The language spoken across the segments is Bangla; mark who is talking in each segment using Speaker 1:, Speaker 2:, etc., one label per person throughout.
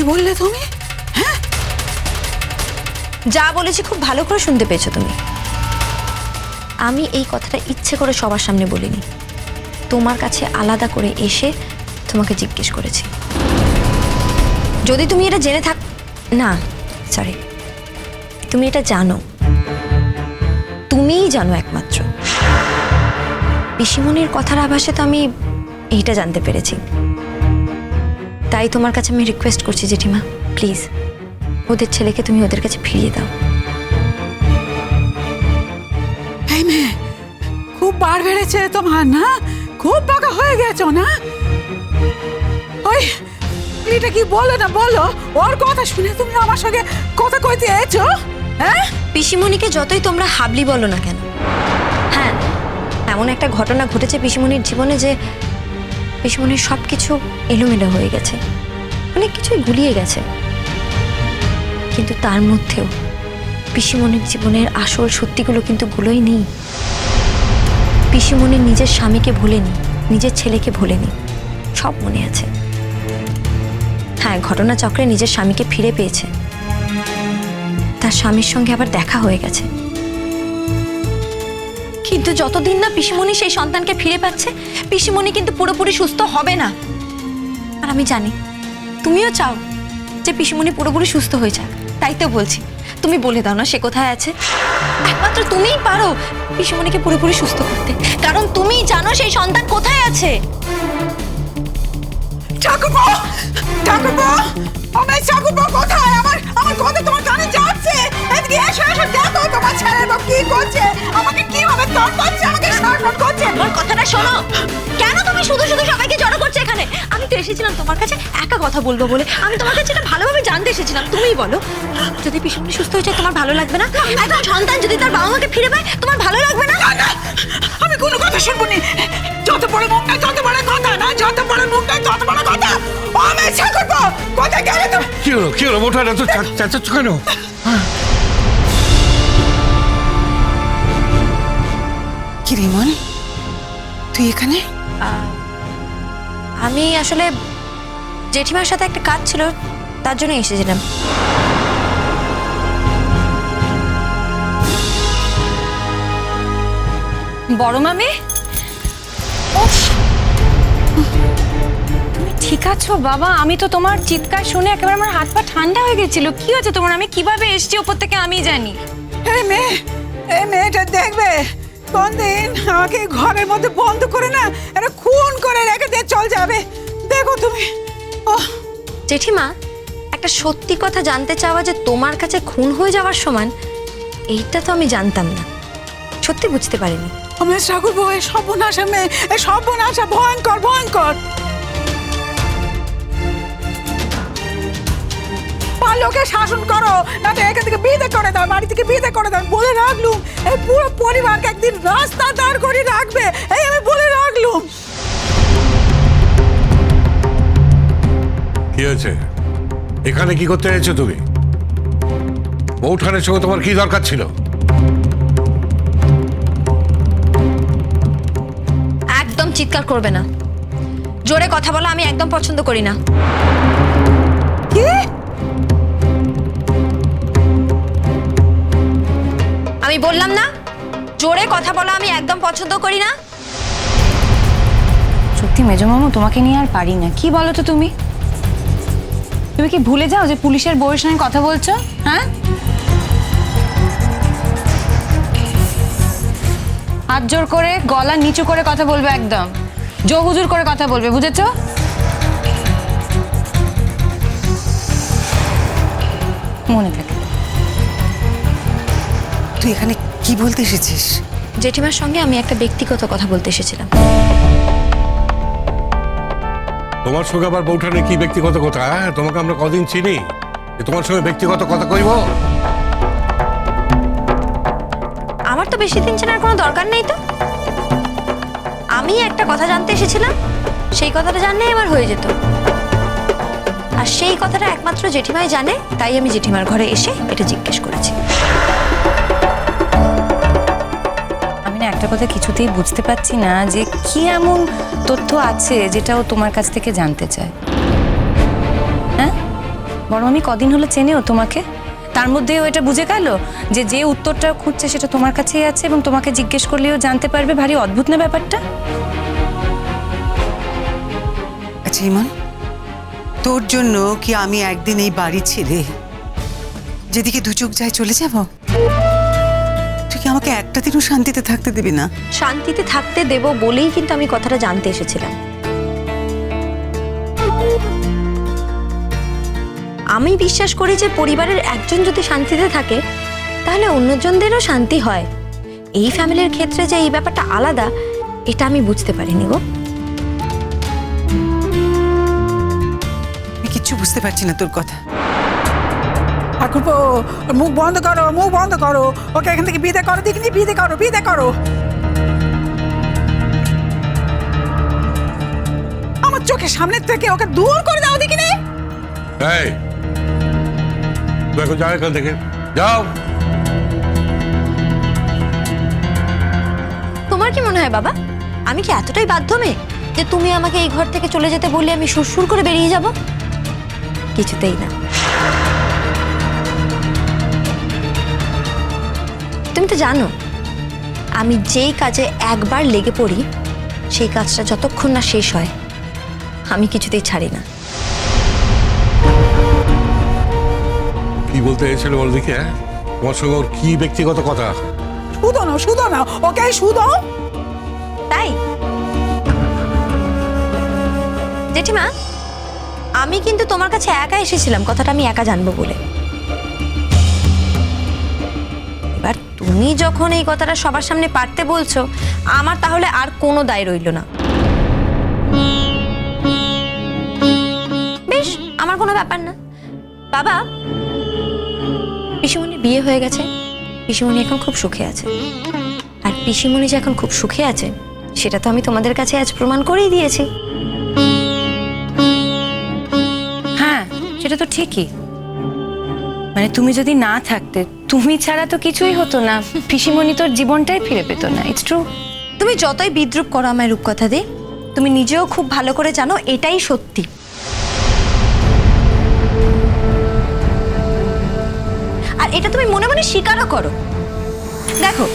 Speaker 1: কি বললে তুমি?
Speaker 2: যা বলেছি খুব ভালো করে শুনতে পেয়েছ তুমি। আমি এই কথাটা ইচ্ছে করে সবার সামনে বলিনি। তোমার কাছে আলাদা করে এসে তোমাকে জিজ্ঞেস করেছি। যদি তুমি এটা জেনে থাক না সরি তুমি এটা জানো। তুমিই জানো একমাত্র। পিসিমনির কথার আভাসে তো আমি এইটা জানতে পেরেছি। তাই তোমার কাছে আমি রিকোয়েস্ট করছি জেঠিমা প্লিজ ওদের ছেলেকে তুমি ওদের কাছে ফিরিয়ে দাও।
Speaker 1: এই মেয়ে খুব বার বেড়েছে তোমার না? খুব পাকা হয়ে গেছো না? ওই এটা কি বলো না বলো? ওর কথা শুনে তুমি আমার সঙ্গে কথা কইতে এসো হ্যাঁ?
Speaker 2: পিসিমণিকে যতই তোমরা হাবলি বলো না কেন। হ্যাঁ এমন একটা ঘটনা ঘটেছে পিসিমণির জীবনে যে পিসিমণির সব কিছু এলোমেলো হয়ে গেছে। অনেক কিছুই গুলিয়ে গেছে। কিন্তু তার মধ্যেও পিসিমণির জীবনের আসল সত্যিগুলো কিন্তু গুলোই নেই। পিসিমণির নিজের স্বামীকে ভোলেনি, নিজের ছেলেকে ভোলেনি, সব মনে আছে। হ্যাঁ ঘটনাচক্রে নিজের স্বামীকে ফিরে পেয়েছে। তার স্বামীর সঙ্গে আবার দেখা হয়ে গেছে। কিন্তু যতদিন না পিসিমণি সেই সন্তানকে ফিরে পাচ্ছে, পিসিমণি কিন্তু পুরোপুরি সুস্থ হবে না। আর আমি জানি, তুমিও চাও যে পিসিমণি পুরোপুরি সুস্থ হয়ে যাক। তাই তো বলছি, তুমি বলে দাও না সে কোথায় আছে। একমাত্র তুমিই পারো পিসিমণিকে পুরোপুরি সুস্থ করতে। কারণ তুমি জানো সেই সন্তান কোথায় আছে।
Speaker 1: আমার আমার কথা তোমার কানে যাচ্ছে। আমাকে
Speaker 2: কথা বলব বলে আমি তোমার কাছে এটা ভালোভাবে জানতে এসেছিলাম তুমিই বলো। যদি পিছনে সুস্থ হয়ে যায় তোমার ভালো লাগবে না? একজন সন্তান যদি তার বাবা মাকে ফিরে পায় তোমার ভালো লাগবে না?
Speaker 1: আমি কোনো কথা শুনব নি। যত বড় মুখ না তত বড় কথা না যত বড় মুখ না তত বড় কথা। আমি ঠাকুরপো কোথায় গেলে তুমি?
Speaker 3: কি হলো কি হলো মোটা না তো চেঁচাচ্ছ কেন?
Speaker 1: কি রিমন তুই এখানে?
Speaker 2: আমি আসলে জেঠিমার সাথে একটা কাজ ছিল তার জন্য এসেছিলাম।
Speaker 4: বড় মামি! তুমি ঠিক আছো বাবা? আমি তো তোমার চিৎকার শুনে একেবারে আমার হাত পা ঠান্ডা হয়ে গেছিল। কি হয়েছে তোমার? আমি কীভাবে এসেছি ওপর থেকে আমি জানি।
Speaker 1: এই মেয়ে এই মেয়েটা দেখবে। কোন দিন আমাকে ঘরের মধ্যে বন্ধ করে না এটা খুন করে রেখে দিয়ে চল যাবে। দেখো তুমি। ও
Speaker 2: জেঠিমা, একটা সত্যি কথা জানতে চাওয়া যে তোমার কাছে খুন হয়ে যাওয়ার সমান, এইটা তো আমি জানতাম না। সত্যি বুঝতে পারিনি।
Speaker 1: আমার ঠাকুর বউ, এই সর্বনাশা মেয়ে এই সর্বনাশা ভয়ঙ্কর ভয়ঙ্কর। পারলোকে শাসন করো না তো এখান থেকে বিদে করে দাও, বাড়ি থেকে বিদে করে দাও বলে রাখলুম, এই পুরো পরিবারকে একদিন রাস্তা দাঁড় করে রাখবে, এই আমি বলে রাখলুম।
Speaker 3: হয়েছে। এখানে কি করতে এসেছ তুমি? বৌঠানের সঙ্গে তোমার কি দরকার ছিল?
Speaker 2: একদম চিৎকার করবে না। জোরে কথা বলা আমি একদম পছন্দ করি না।
Speaker 1: কি?
Speaker 2: আমি বললাম না জোরে কথা বলা আমি একদম পছন্দ করি না।
Speaker 4: সত্যি মেজো মামু তোমাকে নিয়ে আর পারি না। কি বলো তো তুমি? তুমি কি ভুলে যাও যে পুলিশের বউয়ের সঙ্গে কথা বলছো? হ্যাঁ? হাত জোর করে গলা নিচু করে কথা বলবে একদম। জো হুজুর করে কথা বলবে বুঝেছ? মনে থাকে।
Speaker 1: তুই এখানে কি বলতে এসেছিস?
Speaker 2: জেঠিমার সঙ্গে আমি একটা ব্যক্তিগত কথা বলতে এসেছিলাম।
Speaker 3: তোমার সঙ্গে আবার বৌঠানের কি ব্যক্তিগত কথা? হ্যাঁ? তোমাকে আমরা কদিন চিনি। তোমার সঙ্গে ব্যক্তিগত কথা কইব?
Speaker 2: আমার তো বেশি দিন চেনার কোনো দরকার নেই তো। আমি একটা কথা জানতে এসেছিলাম, সেই কথাটা জানলেই আমার হয়ে যেত। আর সেই কথাটা একমাত্র জেঠিমাই জানে, তাই আমি জেঠিমার ঘরে এসে এটা জিজ্ঞেস করেছি।
Speaker 4: একটা কথা কিছুতেই বুঝতে পারছি না যে কি এমন তথ্য আছে যেটা ও তোমার কাছ থেকে জানতে চায়। হ্যাঁ? বড় আমি কদিন হলো চেনেও তোমাকে। তার মধ্যেও এটা বুঝে গেল যে যে উত্তরটা খুঁজছে সেটা তোমার কাছেই আছে এবং তোমাকে জিজ্ঞেস করলেও জানতে পারবে ভারী অদ্ভুত না ব্যাপারটা?
Speaker 5: আচ্ছা ইমন, তোর জন্য কি আমি একদিন এই বাড়ি ছেড়ে যেদিকে দু যায় চলে যাব? আমাকে একটা দিনও শান্তিতে থাকতে দিবি না।
Speaker 2: শান্তিতে থাকতে দেব বলেই কিন্তু আমি কথাটা জানতে এসেছিলাম। আমি বিশ্বাস করি যে পরিবারের একজন যদি শান্তিতে থাকে তাহলে অন্যজনদেরও শান্তি হয়। এই ফ্যামিলির ক্ষেত্রে যে এই ব্যাপারটা আলাদা এটা আমি বুঝতে পারিনি গো।
Speaker 5: কিচ্ছু বুঝতে পারছি না তোর কথা।
Speaker 1: ঠাকুরপো ওর মুখ বন্ধ করো মুখ বন্ধ করো। ওকে এখান থেকে বিদে করো দেখিনি বিদে করো বিদে করো। আমার চোখের সামনের থেকে ওকে দূর করে দাও দেখিনি
Speaker 3: এই এখন যাও এখান থেকে। যাও।
Speaker 2: তোমার কি মনে হয় বাবা? আমি কি এতটাই বাধ্য মেয়ে যে তুমি আমাকে এই ঘর থেকে চলে যেতে বললে আমি সুরসুর করে বেরিয়ে যাব? কিছুতেই না। তুমি তো জানো আমি যেই কাজে একবার লেগে পড়ি সেই কাজটা যতক্ষণ না শেষ হয় আমি কিছুতেই ছাড়ি না।
Speaker 3: কি বলতে এসেছিল বল দেখি হ্যাঁ? তোমার সঙ্গে ওর কি ব্যক্তিগত কথা?
Speaker 1: শুধো না শুধো না ওকে শুধো।
Speaker 2: তাই? জেঠিমা আমি কিন্তু তোমার কাছে একা এসেছিলাম কথাটা আমি একা জানব বলে। এবার তুমি যখন এই কথাটা সবার সামনে পারতে বলছো, আমার তাহলে আর কোনো দায় রইল না। বেশ, আমার কোনো ব্যাপার না। বাবা, পিসিমণির বিয়ে হয়ে গেছে। পিসিমণি এখন খুব সুখে আছে। আর পিসিমণি যে এখন খুব সুখে আছে, সেটা তো আমি তোমাদের কাছে আজ প্রমাণ করেই দিয়েছি।
Speaker 4: হ্যাঁ সেটা তো ঠিকই। মানে তুমি যদি না থাকতে তুমি ছাড়া তো কিছুই হতো না। পিসিমণি তোর জীবনটাই ফিরে পেতো না ইটস ট্রু
Speaker 2: তুমি যতই বিদ্রুপ করো আমার রূপকথা দি তুমি নিজেও খুব ভালো করে জানো এটাই সত্যি। আর এটা তুমি মনে মনে স্বীকারও করো। দেখো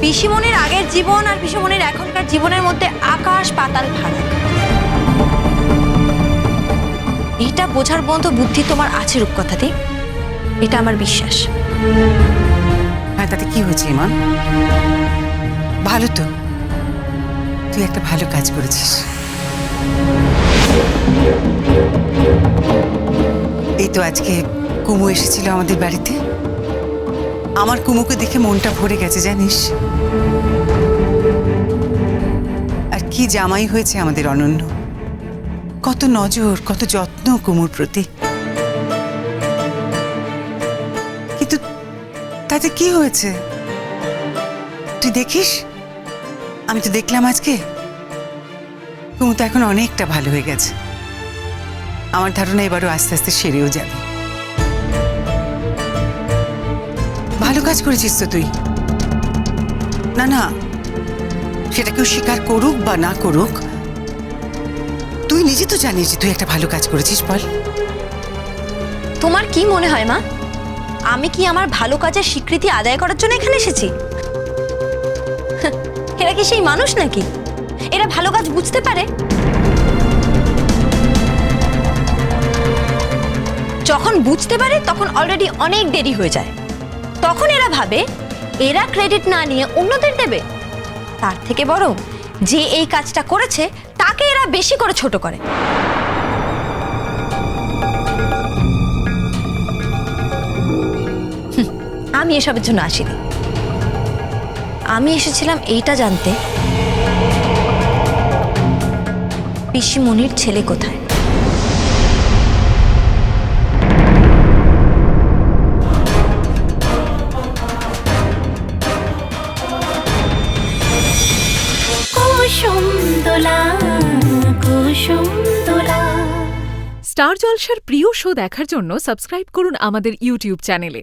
Speaker 2: পিসিমনির আগের জীবন আর পিসিমনির এখনকার জীবনের মধ্যে আকাশ পাতাল ফারাক। এটা বোঝার মতো বুদ্ধি তোমার আছে রূপকথা দি এটা আমার বিশ্বাস।
Speaker 5: হ্যাঁ তাতে কি হয়েছে, ইমন? ভালো তো। তুই একটা ভালো কাজ করেছিস। এই তো আজকে কুমু এসেছিল আমাদের বাড়িতে। আমার কুমুকে দেখে মনটা ভরে গেছে, জানিস? আর কি জামাই হয়েছে আমাদের অনন্য। কত নজর, কত যত্ন কুমুর প্রতি। তাতে কি হয়েছে? তুই দেখিস? আমি তো দেখলাম আজকে। কুমু তো এখন অনেকটা ভালো হয়ে গেছে। আমার ধারণা এবারও আস্তে আস্তে সেরেও যাবে। ভালো কাজ করেছিস তো তুই। না না। সেটা কেউ স্বীকার করুক বা না করুক, তুই নিজে তো জানিস যে তুই একটা ভালো কাজ করেছিস, বল।
Speaker 2: তোমার কি মনে হয়, মা? আমি কি আমার ভালো কাজের স্বীকৃতি আদায় করার জন্য এখানে এসেছি? এরা কি সেই মানুষ নাকি? এরা ভালো কাজ বুঝতে পারে? যখন বুঝতে পারে, তখন অলরেডি অনেক দেরি হয়ে যায়। তখন এরা ভাবে, এরা ক্রেডিট না নিয়ে অন্যদের দেবে। তার থেকে বরং যে এই কাজটা করেছে, তাকে এরা বেশি করে ছোট করে। আমি এসবের জন্য আসিনি। আমি এসেছিলাম এইটা জানতে। পিসিমণির ছেলে কোথায়?
Speaker 6: স্টার জলসার প্রিয় শো দেখার জন্য সাবস্ক্রাইব করুন আমাদের ইউটিউব চ্যানেলে।